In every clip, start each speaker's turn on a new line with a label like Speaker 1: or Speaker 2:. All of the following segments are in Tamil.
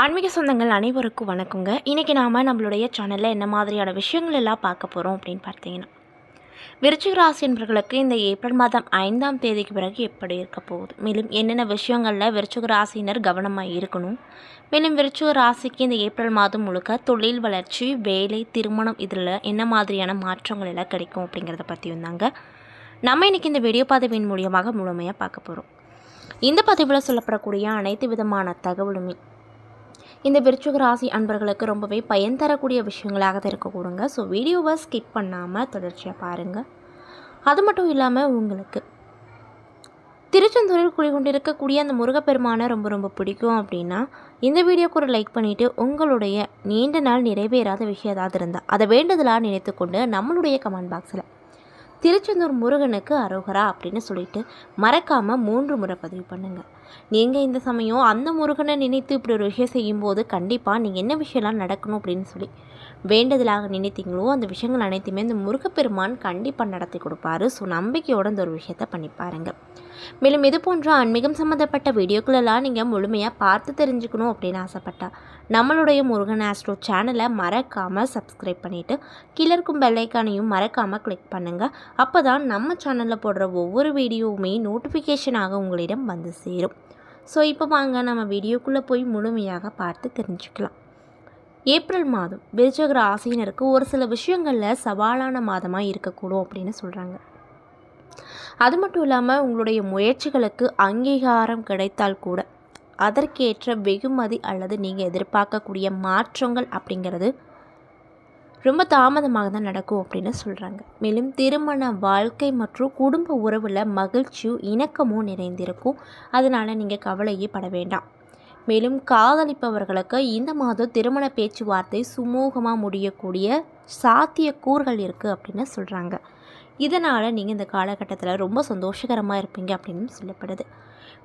Speaker 1: ஆன்மீக சொந்தங்கள் அனைவருக்கும் வணக்கங்க. இன்றைக்கி நாம் நம்மளுடைய சேனலில் என்ன மாதிரியான விஷயங்கள் எல்லாம் பார்க்க போகிறோம் அப்படின்னு பார்த்தீங்கன்னா விருச்சிக ராசி என்பவர்களுக்கு இந்த ஏப்ரல் மாதம் ஐந்தாம் தேதிக்கு பிறகு எப்படி இருக்க போகுது? மேலும் என்னென்ன விஷயங்களில் விருச்சிக ராசியினர் கவனமாக இருக்கணும்? மேலும் விருச்சிக ராசிக்கு இந்த ஏப்ரல் மாதம் முழுக்க தொழில் வளர்ச்சி வேலை திருமணம் இதில் என்ன மாதிரியான மாற்றங்கள் எல்லாம் கிடைக்கும் அப்படிங்கிறத பற்றி வந்தாங்க. நம்ம இன்றைக்கி இந்த வீடியோ பதவியின் மூலியமாக முழுமையாக பார்க்க போகிறோம் இந்த பதிவில் சொல்லப்படக்கூடிய அனைத்து விதமான தகவலுமே இந்த விருச்சிக ராசி அன்பர்களுக்கு ரொம்பவே பயன் தரக்கூடிய விஷயங்களாக தான் இருக்கக்கூடுங்க. ஸோ வீடியோவை ஸ்கிப் பண்ணாமல் தொடர்ச்சியாக பாருங்கள் அது மட்டும் இல்லாமல் உங்களுக்கு திருச்செந்தூரில் குடிகொண்டிருக்கக்கூடிய அந்த முருகப்பெருமானை ரொம்ப ரொம்ப பிடிக்கும் அப்படின்னா இந்த வீடியோக்கு ஒரு லைக் பண்ணிவிட்டு உங்களுடைய நீண்ட நாள் நிறைவேறாத விஷயம் ஏதாவது இருந்தால் அதை வேண்டுதலாக நினைத்துக்கொண்டு நம்மளுடைய கமெண்ட் பாக்ஸில் திருச்செந்தூர் முருகனுக்கு அரோகரா அப்படின்னு சொல்லிட்டு மறக்காமல் மூன்று முறை பதிவு பண்ணுங்கள் நீங்கள் இந்த சமயம் அந்த முருகனை நினைத்து இப்படி ஒரு விஷயம் செய்யும்போது கண்டிப்பாக நீங்கள் என்ன விஷயம்லாம் நடக்கணும் அப்படின்னு சொல்லி வேண்டுதலாக நினைத்தீங்களோ அந்த விஷயங்கள் அனைத்துமே இந்த முருகப்பெருமான் கண்டிப்பாக நடத்தி கொடுப்பாரு. ஸோ நம்பிக்கையோட இந்த ஒரு விஷயத்த பண்ணி பாருங்கள் மேலும் இது போன்ற ஆன்மீகம் சம்மந்தப்பட்ட வீடியோக்களெல்லாம் நீங்கள் முழுமையாக பார்த்து தெரிஞ்சுக்கணும் அப்படின்னு ஆசைப்பட்டா நம்மளுடைய முருகன் ஆஸ்ட்ரோ சேனலை மறக்காமல் சப்ஸ்கிரைப் பண்ணிவிட்டு கீழே இருக்கும் பெல்லைக்கானையும் மறக்காமல் கிளிக் பண்ணுங்கள் அப்போ தான் நம்ம சேனலில் போடுற ஒவ்வொரு வீடியோவுமே நோட்டிஃபிகேஷனாக உங்களிடம் வந்து சேரும். ஸோ இப்போ வாங்க நம்ம வீடியோக்குள்ளே போய் முழுமையாக பார்த்து தெரிஞ்சுக்கலாம். ஏப்ரல் மாதம் விருச்சக ராசினருக்கு ஒரு சில விஷயங்களில் சவாலான மாதமாக இருக்கக்கூடும் அப்படின்னு சொல்கிறாங்க அது மட்டும் இல்லாமல் உங்களுடைய முயற்சிகளுக்கு அங்கீகாரம் கிடைத்தால் கூட அதற்கேற்ற வெகுமதி அல்லது நீங்கள் எதிர்பார்க்கக்கூடிய மாற்றங்கள் அப்படிங்கிறது ரொம்ப தாமதமாக தான் நடக்கும் அப்படின்னு சொல்கிறாங்க மேலும் திருமண வாழ்க்கை மற்றும் குடும்ப உறவில் மகிழ்ச்சியும் இணக்கமும் நிறைந்திருக்கும். அதனால் நீங்கள் கவலையே பட வேண்டாம். மேலும் காதலிப்பவர்களுக்கு இந்த மாதம் திருமண பேச்சுவார்த்தை சுமூகமாக முடியக்கூடிய சாத்தியக்கூறுகள் இருக்குது அப்படின்னு சொல்கிறாங்க இதனால் நீங்கள் இந்த காலகட்டத்தில் ரொம்ப சந்தோஷகரமாக இருப்பீங்க அப்படின்னு சொல்லப்படுது.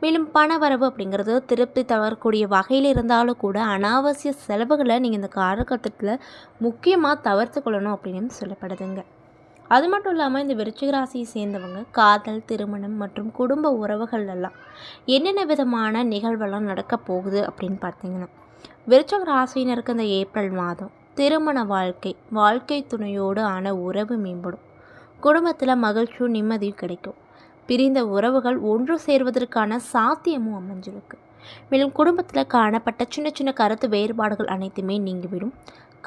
Speaker 1: மேலும் பண வரவு அப்படிங்கிறது திருப்தி தவறக்கூடிய வகையில் இருந்தாலும் கூட அனாவசிய செலவுகளை நீங்கள் இந்த காலகட்டத்தில் முக்கியமாக தவிர்த்து கொள்ளணும் அப்படின்னு சொல்லப்படுதுங்க. அது மட்டும் இல்லாமல் இந்த விருச்சிக ராசியை சேர்ந்தவங்க காதல் திருமணம் மற்றும் குடும்ப உறவுகள் எல்லாம் என்னென்ன விதமான நிகழ்வெல்லாம் நடக்க போகுது அப்படின்னு பார்த்தீங்கன்னா விருச்சிக ராசியினருக்கு இந்த ஏப்ரல் மாதம் திருமண வாழ்க்கை வாழ்க்கை துணையோடு ஆன உறவு மேம்படும். குடும்பத்தில் மகிழ்ச்சியும் நிம்மதியும் கிடைக்கும். பிரிந்த உறவுகள் ஒன்று சேர்வதற்கான சாத்தியமும் அமைஞ்சிருக்கு. மேலும் குடும்பத்தில் காணப்பட்ட சின்ன சின்ன கருத்து வேறுபாடுகள் அனைத்துமே நீங்கிவிடும்.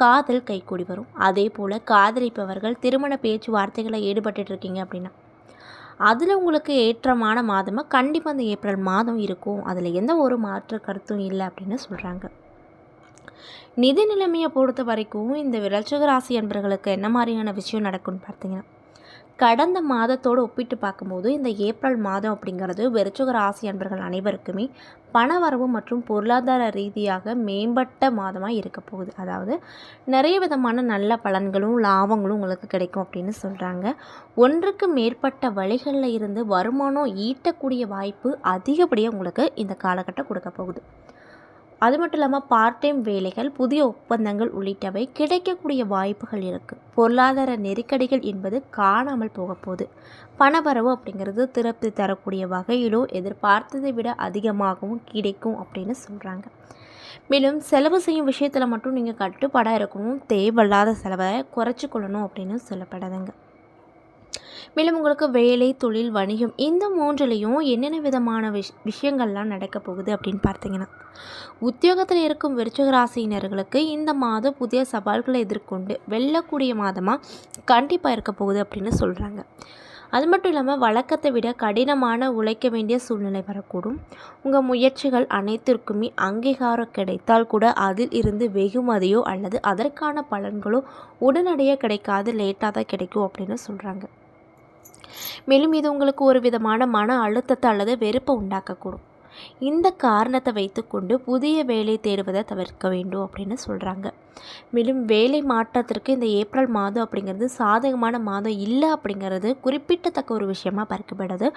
Speaker 1: காதல் கைகூடி வரும். அதே போல் காதலிப்பவர்கள் திருமண பேச்சுவார்த்தைகளை ஈடுபட்டு இருக்கீங்க அப்படின்னா அதில் உங்களுக்கு ஏற்றமான மாதமாக கண்டிப்பாக அந்த ஏப்ரல் மாதம் இருக்கும். அதில் எந்த ஒரு மாற்று கருத்தும் இல்லை அப்படின்னு சொல்கிறாங்க நிதி நிலைமையை பொறுத்த வரைக்கும் இந்த விரட்சக ராசி என்பர்களுக்கு என்ன மாதிரியான விஷயம் நடக்கும்னு பார்த்தீங்கன்னா கடந்த மாதத்தோடு ஒப்பிட்டு பார்க்கும்போது இந்த ஏப்ரல் மாதம் அப்படிங்கிறது விருச்சிக ராசி அன்பர்கள் அனைவருக்குமே பணவரவு மற்றும் பொருளாதார ரீதியாக மேம்பட்ட மாதமாக இருக்க போகுது. அதாவது நிறைய விதமான நல்ல பலன்களும் லாபங்களும் உங்களுக்கு கிடைக்கும் அப்படின்னு சொல்கிறாங்க ஒன்றுக்கு மேற்பட்ட வழிகளில் இருந்து வருமானம் ஈட்டக்கூடிய வாய்ப்பு அதிகப்படியாக உங்களுக்கு இந்த காலகட்டம் கொடுக்க போகுது. அது மட்டும் இல்லாமல் பார்ட் டைம் வேலைகள் புதிய ஒப்பந்தங்கள் உள்ளிட்டவை கிடைக்கக்கூடிய வாய்ப்புகள் இருக்குது பொருளாதார நெருக்கடிகள் என்பது காணாமல் போகப்போகுது பணவரவு அப்படிங்கிறது திருப்தி தரக்கூடிய வகையிலோ எதிர்பார்த்ததை விட அதிகமாகவும் கிடைக்கும் அப்படின்னு சொல்கிறாங்க மேலும் செலவு செய்யும் விஷயத்தில் மட்டும் நீங்கள் கட்டுப்பாடாக இருக்கணும் தேவையில்லாத செலவை குறைச்சி கொள்ளணும் அப்படின்னு சொல்லப்படுதுங்க. மேலும் உங்களுக்கு வேலை தொழில் வணிகம் இந்த மூன்றுலேயும் என்னென்ன விதமான விஷ் விஷயங்கள்லாம் நடக்க போகுது அப்படின்னு பார்த்தீங்கன்னா உத்தியோகத்தில் இருக்கும் விருச்சிக ராசியினர்களுக்கு இந்த மாதம் புதிய சவால்களை எதிர்கொண்டு வெல்லக்கூடிய மாதமாக கண்டிப்பாக இருக்க போகுது அப்படின்னு சொல்கிறாங்க அது மட்டும் இல்லாமல் வழக்கத்தை விட கடினமான உழைக்க வேண்டிய சூழ்நிலை வரக்கூடும். உங்கள் முயற்சிகள் அனைத்திற்குமே அங்கீகாரம் கிடைத்தால் கூட அதில் இருந்து வெகுமதியோ அல்லது அதற்கான பலன்களோ உடனடியாக கிடைக்காது லேட்டாக தான் கிடைக்கும் அப்படின்னு சொல்கிறாங்க மேலும் இது உங்களுக்கு ஒரு விதமான மன அழுத்தத்தை அல்லது வெறுப்பை உண்டாக்கக்கூடும். இந்த காரணத்தை வைத்துக்கொண்டு புதிய வேலை தேடுவதை தவிர்க்க வேண்டும் அப்படின்னு சொல்கிறாங்க மேலும் வேலை மாற்றத்திற்கு இந்த ஏப்ரல் மாதம் அப்படிங்கிறது சாதகமான மாதம் இல்லை அப்படிங்கிறது குறிப்பிட்டத்தக்க ஒரு விஷயமா பார்க்கப்படுது.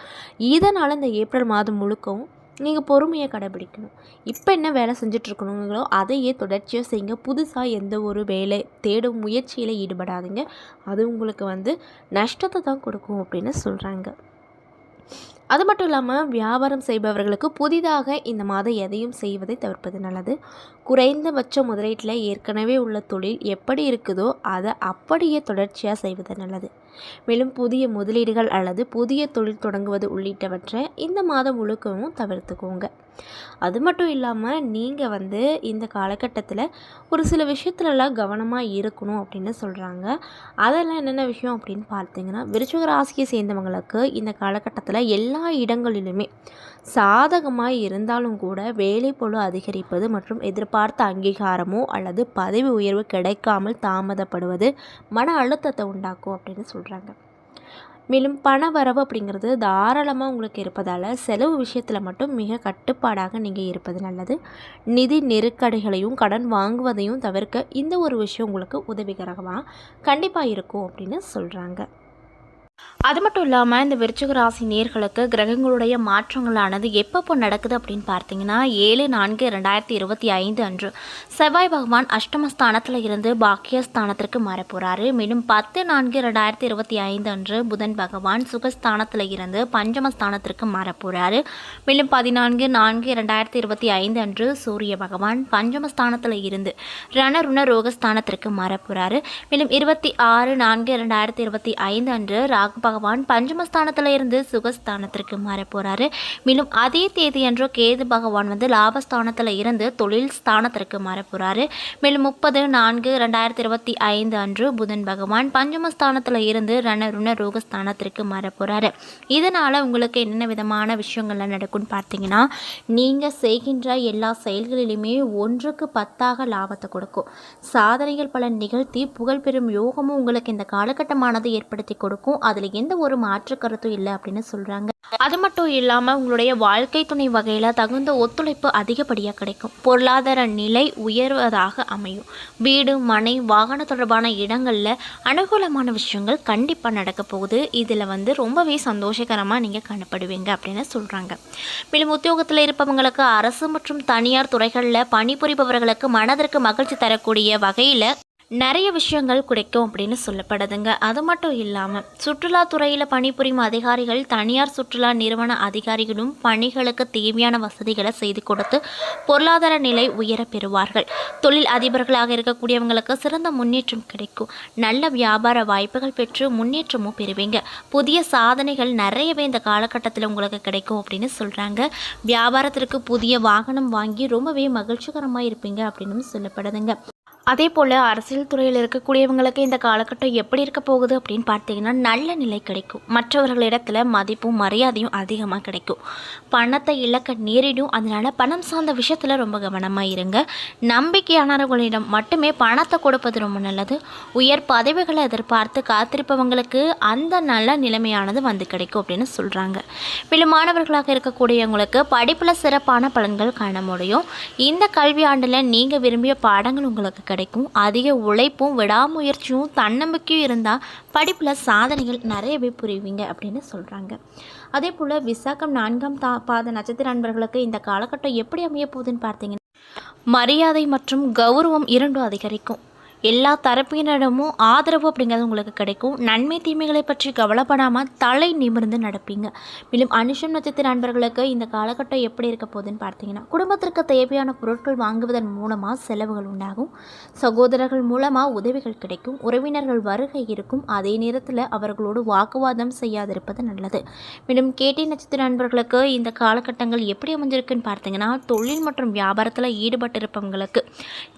Speaker 1: இதனால் இந்த ஏப்ரல் மாதம் முழுக்கவும் நீங்கள் பொறுமையை கடைபிடிக்கணும். இப்போ என்ன வேலை செஞ்சிட்ருக்கணுங்களோ அதையே தொடர்ச்சியாக செய்யுங்க புதுசாக எந்த ஒரு வேலை தேடும் முயற்சியில் ஈடுபடாதீங்க. அது உங்களுக்கு வந்து நஷ்டத்தை தான் கொடுக்கும் அப்படின்னு சொல்கிறாங்க அது மட்டும் இல்லாமல் வியாபாரம் செய்பவர்களுக்கு புதிதாக இந்த மாதம் எதையும் செய்வதை தவிர்ப்பது நல்லது. குறைந்தபட்ச முதலீட்டில் ஏற்கனவே உள்ள தொழில் எப்படி இருக்குதோ அதை அப்படியே தொடர்ச்சியாக செய்வது நல்லது. மேலும் புதிய முதலீடுகள் அல்லது புதிய தொழில் தொடங்குவது உள்ளிட்டவற்றை இந்த மாதம் முழுக்கவும் தவிர்த்துக்கோங்க. அது மட்டும் இல்லாமல் நீங்கள் வந்து இந்த காலகட்டத்தில் ஒரு சில விஷயத்துலலாம் கவனமாக இருக்கணும் அப்படின்னு சொல்கிறாங்க. அதெல்லாம் என்னென்ன விஷயம் அப்படின்னு பார்த்தீங்கன்னா விருச்சக ராசியை சேர்ந்தவங்களுக்கு இந்த காலகட்டத்தில் எல்லா இடங்களிலுமே சாதகமாக இருந்தாலும் கூட வேலை பொழு அதிகரிப்பது மற்றும் எதிர்பார்த்த அங்கீகாரமோ அல்லது பதவி உயர்வு கிடைக்காமல் தாமதப்படுவது மன அழுத்தத்தை உண்டாக்கும் அப்படின்னு சொல்கிறாங்க மேலும் பண வரவு அப்படிங்கிறது தாராளமாக உங்களுக்கு இருப்பதால் செலவு விஷயத்தில் மட்டும் மிக கட்டுப்பாடாக நீங்கள் இருப்பது நல்லது. நிதி நெருக்கடிகளையும் கடன் வாங்குவதையும் தவிர்க்க இந்த ஒரு விஷயம் உங்களுக்கு உதவிகரமாக கண்டிப்பாக இருக்கும் அப்படின்னு சொல்கிறாங்க அது மட்டும் இல்லாமல் இந்த விருச்சிக ராசி நேர்களுக்கு கிரகங்களுடைய மாற்றங்களானது எப்பப்போ நடக்குது அப்படின்னு பார்த்தீங்கன்னா ஏழு நான்கு ரெண்டாயிரத்தி இருபத்தி ஐந்து அன்று செவ்வாய் பகவான் அஷ்டமஸ்தானத்தில் இருந்து பாக்கியஸ்தானத்திற்கு மாறப்போகிறாரு மேலும் பத்து நான்கு ரெண்டாயிரத்தி இருபத்தி ஐந்து அன்று புதன் பகவான் சுகஸ்தானத்தில் இருந்து பஞ்சமஸ்தானத்திற்கு மாறப்போகிறாரு மேலும் பதினான்கு நான்கு ரெண்டாயிரத்தி இருபத்தி ஐந்து அன்று சூரிய பகவான் பஞ்சமஸ்தானத்தில் இருந்து ரணருண ரோகஸ்தானத்திற்கு மாறப்போகிறாரு மேலும் இருபத்தி ஆறு நான்கு ரெண்டாயிரத்தி இருபத்தி ஐந்து அன்று ராகு பகவான் பஞ்சமஸ்தானத்தில் இருந்து சுகஸ்தானத்திற்கு மாற போகிறாரு மேலும் அதே தேதி அன்று கேது பகவான் வந்து லாபஸ்தானத்தில் இருந்து தொழில் ஸ்தானத்திற்கு மாற போகிறாரு மேலும் முப்பது நான்கு ரெண்டாயிரத்தி இருபத்தி ஐந்து அன்று புதன் பகவான் பஞ்சமஸ்தானத்தில் இருந்து ரணருண ரோகஸ்தானத்திற்கு மாற போகிறாரு இதனால் உங்களுக்கு என்னென்ன விதமான விஷயங்கள்லாம் நடக்கும்னு பார்த்தீங்கன்னா நீங்கள் செய்கின்ற எல்லா செயல்களிலுமே ஒன்றுக்கு பத்தாக லாபத்தை கொடுக்கும். சாதனைகள் பல நிகழ்த்தி புகழ்பெறும் யோகமும் உங்களுக்கு இந்த காலகட்டமானது ஏற்படுத்தி கொடுக்கும். அது அதில் எந்த ஒரு மாற்று கருத்தும் இல்லை அப்படின்னு சொல்கிறாங்க அது மட்டும் இல்லாமல் உங்களுடைய வாழ்க்கை துணை வகையில் தகுந்த ஒத்துழைப்பு அதிகப்படியாக கிடைக்கும். பொருளாதார நிலை உயர்வதாக அமையும். வீடு மனை வாகன தொடர்பான இடங்களில் அனுகூலமான விஷயங்கள் கண்டிப்பாக நடக்க போகுது. இதில் வந்து ரொம்பவே சந்தோஷகரமாக நீங்கள் காணப்படுவீங்க அப்படின்னு சொல்கிறாங்க மேலும் உத்தியோகத்தில் இருப்பவங்களுக்கு அரசு மற்றும் தனியார் துறைகளில் பணிபுரிபவர்களுக்கு மனதிற்கு மகிழ்ச்சி தரக்கூடிய வகையில் நிறைய விஷயங்கள் கிடைக்கும் அப்படின்னு சொல்லப்படுதுங்க. அது மட்டும் இல்லாமல் சுற்றுலாத்துறையில் பணிபுரியும் அதிகாரிகள் தனியார் சுற்றுலா நிறுவன அதிகாரிகளும் பணிகளுக்கு தேவையான வசதிகளை செய்து கொடுத்து பொருளாதார நிலை உயர பெறுவார்கள். தொழில் அதிபர்களாக இருக்கக்கூடியவங்களுக்கு சிறந்த முன்னேற்றம் கிடைக்கும். நல்ல வியாபார வாய்ப்புகள் பெற்று முன்னேற்றமும் பெறுவீங்க. புதிய சாதனைகள் நிறையவே இந்த காலகட்டத்தில் உங்களுக்கு கிடைக்கும் அப்படின்னு சொல்கிறாங்க வியாபாரத்திற்கு புதிய வாகனம் வாங்கி ரொம்பவே மகிழ்ச்சிகரமாக இருப்பீங்க அப்படின்னு சொல்லப்படுதுங்க. அதே போல் அரசியல் துறையில் இருக்கக்கூடியவங்களுக்கு இந்த காலகட்டம் எப்படி இருக்க போகுது அப்படின்னு பார்த்தீங்கன்னா நல்ல நிலை கிடைக்கும். மற்றவர்களிடத்துல மதிப்பும் மரியாதையும் அதிகமாக கிடைக்கும். பணத்தை இழக்க நேரிடும். அதனால் பணம் சார்ந்த விஷயத்தில் ரொம்ப கவனமாக இருங்க. நம்பிக்கையானவர்களிடம் மட்டுமே பணத்தை கொடுப்பது ரொம்ப நல்லது. உயர் பதவிகளை எதிர்பார்த்து காத்திருப்பவங்களுக்கு அந்த நல்ல நிலைமையானது வந்து கிடைக்கும் அப்படின்னு சொல்கிறாங்க மேலும் மாணவர்களாக இருக்கக்கூடியவங்களுக்கு படிப்பில் சிறப்பான பலன்கள் காண முடியும். இந்த கல்வி ஆண்டில் நீங்கள் விரும்பிய பாடங்கள் உங்களுக்கு கிடைக்கும். கிடைக்கும். அதிக உழைப்பும் விடாமுயற்சியும் தன்னம்பிக்கையும் இருந்தால் படிப்பில் சாதனைகள் நிறையவே புரிவீங்க அப்படின்னு சொல்கிறாங்க அதே போல் விசாகம் நான்காம் தா பாத நட்சத்திர நண்பர்களுக்கு இந்த காலகட்டம் எப்படி அமைய போகுதுன்னு பார்த்தீங்கன்னா மரியாதை மற்றும் கௌரவம் இரண்டும் அதிகரிக்கும். எல்லா தரப்பினரிடமும் ஆதரவு அப்படிங்கிறது உங்களுக்கு கிடைக்கும். நன்மை தீமைகளை பற்றி கவலைப்படாமல் தலை நிமிர்ந்து நடப்பீங்க. மேலும் அனுஷம் நட்சத்திர நண்பர்களுக்கு இந்த காலகட்டம் எப்படி இருக்க போகுதுன்னு பார்த்தீங்கன்னா குடும்பத்திற்கு தேவையான பொருட்கள் வாங்குவதன் மூலமாக செலவுகள் உண்டாகும். சகோதரர்கள் மூலமாக உதவிகள் கிடைக்கும். உறவினர்கள் வருகை இருக்கும். அதே நேரத்தில் அவர்களோடு வாக்குவாதம் செய்யாதிருப்பது நல்லது. மேலும் கேட்டி நட்சத்திர நண்பர்களுக்கு இந்த காலகட்டங்கள் எப்படி அமைஞ்சிருக்குன்னு பார்த்தீங்கன்னா தொழில் மற்றும் வியாபாரத்தில் ஈடுபட்டிருப்பவங்களுக்கு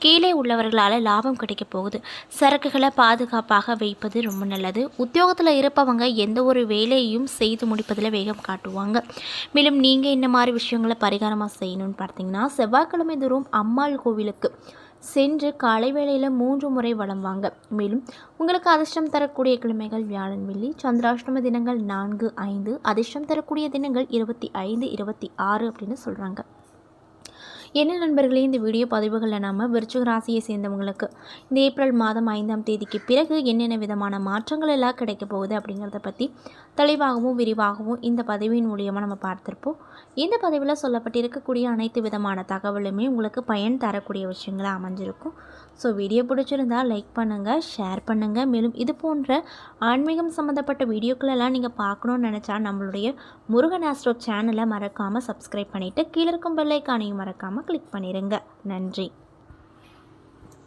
Speaker 1: கீழே உள்ளவர்களால் லாபம் கிடைக்கும் போகுது. சரக்குகளை பாதுகாப்பாக வைப்பது ரொம்ப நல்லது. உத்தியோகத்தில் இருப்பவங்க எந்த ஒரு வேலையையும் செய்து முடிப்பதில் வேகம் காட்டுவாங்க. மேலும் நீங்கள் இந்த மாதிரி விஷயங்களை பரிகாரமாக செய்யணும்னு பார்த்தீங்கன்னா செவ்வாய்க்கிழமை தோறும் அம்மாள் கோவிலுக்கு சென்று காலை வேளையில் மூன்று முறை வளம் வாங்க. மேலும் உங்களுக்கு அதிர்ஷ்டம் தரக்கூடிய கிழமைகள் வியாழன் வெள்ளி சந்திராஷ்டம தினங்கள் நான்கு ஐந்து அதிர்ஷ்டம் தரக்கூடிய தினங்கள் இருபத்தி ஐந்து இருபத்தி ஆறு அப்படின்னு சொல்கிறாங்க என்ன நண்பர்களே இந்த வீடியோ பதிவுகளில் நாம் விருச்சிக ராசியை சேர்ந்தவங்களுக்கு இந்த ஏப்ரல் மாதம் ஐந்தாம் தேதிக்கு பிறகு என்னென்ன விதமான மாற்றங்கள் எல்லாம் கிடைக்க போகுது அப்படிங்கிறத பற்றி தெளிவாகவும் விரிவாகவும் இந்த பதவியின் மூலியமாக நம்ம பார்த்துருப்போம். இந்த பதவியில் சொல்லப்பட்டிருக்கக்கூடிய அனைத்து விதமான தகவலுமே உங்களுக்கு பயன் தரக்கூடிய விஷயங்களாக அமைஞ்சிருக்கும். ஸோ வீடியோ பிடிச்சிருந்தால் லைக் பண்ணுங்கள் ஷேர் பண்ணுங்கள் மேலும் இது போன்ற ஆன்மீகம் சம்மந்தப்பட்ட வீடியோக்களெல்லாம் நீங்கள் பார்க்கணுன்னு நினச்சா நம்மளுடைய முருகன் ஆஸ்ட்ரோ சேனலை மறக்காமல் சப்ஸ்கிரைப் பண்ணிவிட்டு கீழே இருக்கும் பெல்லைக்கானையும் மறக்காமல் கிளிக் பண்ணிடுங்க நன்றி.